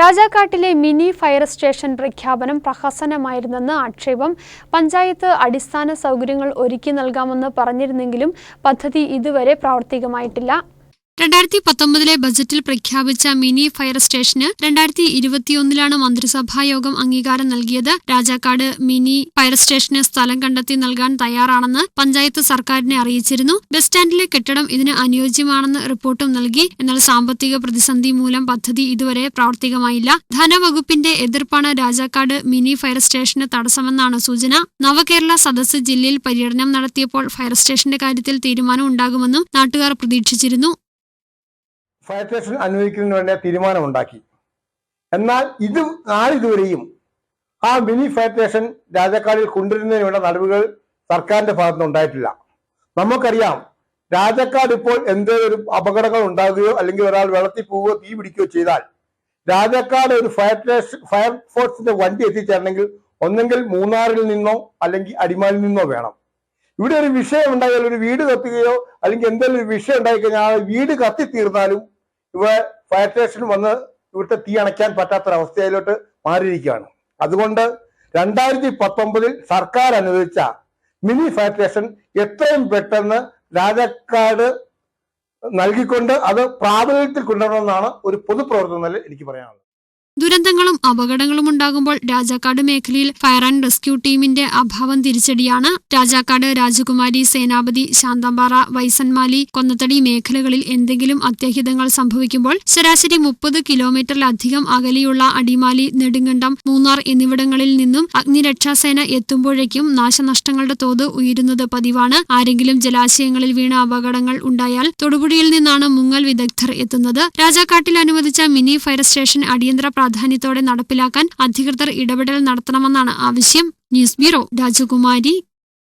രാജാക്കാട്ടിലെ mini fire station പ്രഖ്യാപനം പ്രഹസനമായിരുന്നെന്ന് ആക്ഷേപം പഞ്ചായത്ത് അടിസ്ഥാന സൗകര്യങ്ങൾ ഒരുക്കി നൽകാമെന്ന് പറഞ്ഞിരുന്നെങ്കിലും പദ്ധതി ഇതുവരെ പ്രാവർത്തികമായിട്ടില്ല. രണ്ടായിരത്തി പത്തൊമ്പതിലെ ബജറ്റിൽ പ്രഖ്യാപിച്ച മിനി ഫയർ സ്റ്റേഷന് രണ്ടായിരത്തി ഇരുപത്തിയൊന്നിലാണ് മന്ത്രിസഭായോഗം അംഗീകാരം നൽകിയത്. രാജാക്കാട് മിനി ഫയർ സ്റ്റേഷന് സ്ഥലം കണ്ടെത്തി നൽകാൻ തയ്യാറാണെന്ന് പഞ്ചായത്ത് സർക്കാരിനെ അറിയിച്ചിരുന്നു. ബസ് സ്റ്റാൻഡിലെ കെട്ടിടം ഇതിന് അനുയോജ്യമാണെന്ന് റിപ്പോർട്ടും നൽകി. എന്നാൽ സാമ്പത്തിക പ്രതിസന്ധി മൂലം പദ്ധതി ഇതുവരെ പ്രാവർത്തികമായില്ല. ധനവകുപ്പിന്റെ എതിർപ്പാണ് രാജാക്കാട് മിനി ഫയർ സ്റ്റേഷന് തടസ്സമെന്നാണ് സൂചന. നവകേരള സദസ്സ് ജില്ലയിൽ പര്യടനം നടത്തിയപ്പോൾ ഫയർ സ്റ്റേഷന്റെ കാര്യത്തിൽ തീരുമാനം ഉണ്ടാകുമെന്നും നാട്ടുകാർ പ്രതീക്ഷിച്ചിരുന്നു. ഫയർ സ്റ്റേഷൻ അനുവദിക്കുന്നതിന് വേണ്ടി തീരുമാനമുണ്ടാക്കി. എന്നാൽ ഇത് നാളിതുവരെയും ആ മിനി ഫയർ സ്റ്റേഷൻ രാജാക്കാടിൽ കൊണ്ടുവരുന്നതിന് വേണ്ട നടപടികൾ സർക്കാരിന്റെ ഭാഗത്തുനിന്ന് ഉണ്ടായിട്ടില്ല. നമുക്കറിയാം രാജാക്കാട് ഇപ്പോൾ എന്തെങ്കിലും ഒരു അപകടങ്ങൾ ഉണ്ടാകുകയോ അല്ലെങ്കിൽ ഒരാൾ വെള്ളത്തിൽ പോവുകയോ തീ പിടിക്കുകയോ ചെയ്താൽ രാജാക്കാട് ഒരു ഫയർ ഫയർ ഫോഴ്സിന്റെ വണ്ടി എത്തിച്ചേരണമെങ്കിൽ ഒന്നെങ്കിൽ മൂന്നാറിൽ നിന്നോ അല്ലെങ്കിൽ അടിമാലിൽ നിന്നോ വേണം. ഇവിടെ ഒരു വിഷയം ഉണ്ടായാൽ ഒരു വീട് കത്തുകയോ അല്ലെങ്കിൽ എന്തെങ്കിലും ഒരു വിഷയം ഉണ്ടായിക്കഴിഞ്ഞാൽ വീട് കത്തി തീർന്നാലും ഇവ ഫയർ സ്റ്റേഷൻ വന്ന് ഇവിടുത്തെ തീ അണയ്ക്കാൻ പറ്റാത്തൊരവസ്ഥയിലോട്ട് മാറിയിരിക്കുകയാണ്. അതുകൊണ്ട് രണ്ടായിരത്തി പത്തൊമ്പതിൽ സർക്കാർ അനുവദിച്ച മിനി ഫയർ സ്റ്റേഷൻ എത്രയും പെട്ടെന്ന് രാജക്കാട് നൽകിക്കൊണ്ട് അത് പ്രാബല്യത്തിൽ കൊണ്ടുവരണമെന്നാണ് ഒരു പൊതുപ്രവർത്തനം എനിക്ക് പറയാനുള്ളത്. ദുരന്തങ്ങളും അപകടങ്ങളും ഉണ്ടാകുമ്പോൾ രാജാക്കാട് മേഖലയിൽ ഫയർ ആൻഡ് റെസ്ക്യൂ ടീമിന്റെ അഭാവം തിരിച്ചടിയാണ്. രാജാക്കാട് രാജകുമാരി സേനാപതി ശാന്തമ്പാറ വൈസന്മാലി കൊന്നത്തടി മേഖലകളിൽ എന്തെങ്കിലും അത്യാഹിതങ്ങൾ സംഭവിക്കുമ്പോൾ ശരാശരി മുപ്പത് കിലോമീറ്ററിലധികം അകലെയുള്ള അടിമാലി നെടുങ്കണ്ടം മൂന്നാർ എന്നിവിടങ്ങളിൽ നിന്നും അഗ്നിരക്ഷാസേന എത്തുമ്പോഴേക്കും നാശനഷ്ടങ്ങളുടെ തോത് ഉയരുന്നത് പതിവാണ്. ആരെങ്കിലും ജലാശയങ്ങളിൽ വീണ അപകടങ്ങൾ ഉണ്ടായാൽ തൊടുപുഴയിൽ നിന്നാണ് മുങ്ങൽ വിദഗ്ധർ എത്തുന്നത്. രാജാക്കാട്ടിൽ അനുവദിച്ച മിനി ഫയർ സ്റ്റേഷൻ അടിയന്തര പ്രാധാന്യത്തോടെ നടപ്പിലാക്കാൻ അധികൃതർ ഇടപെടൽ നടത്തണമെന്നാണ് ആവശ്യം. ന്യൂസ് ബ്യൂറോ രാജകുമാരി.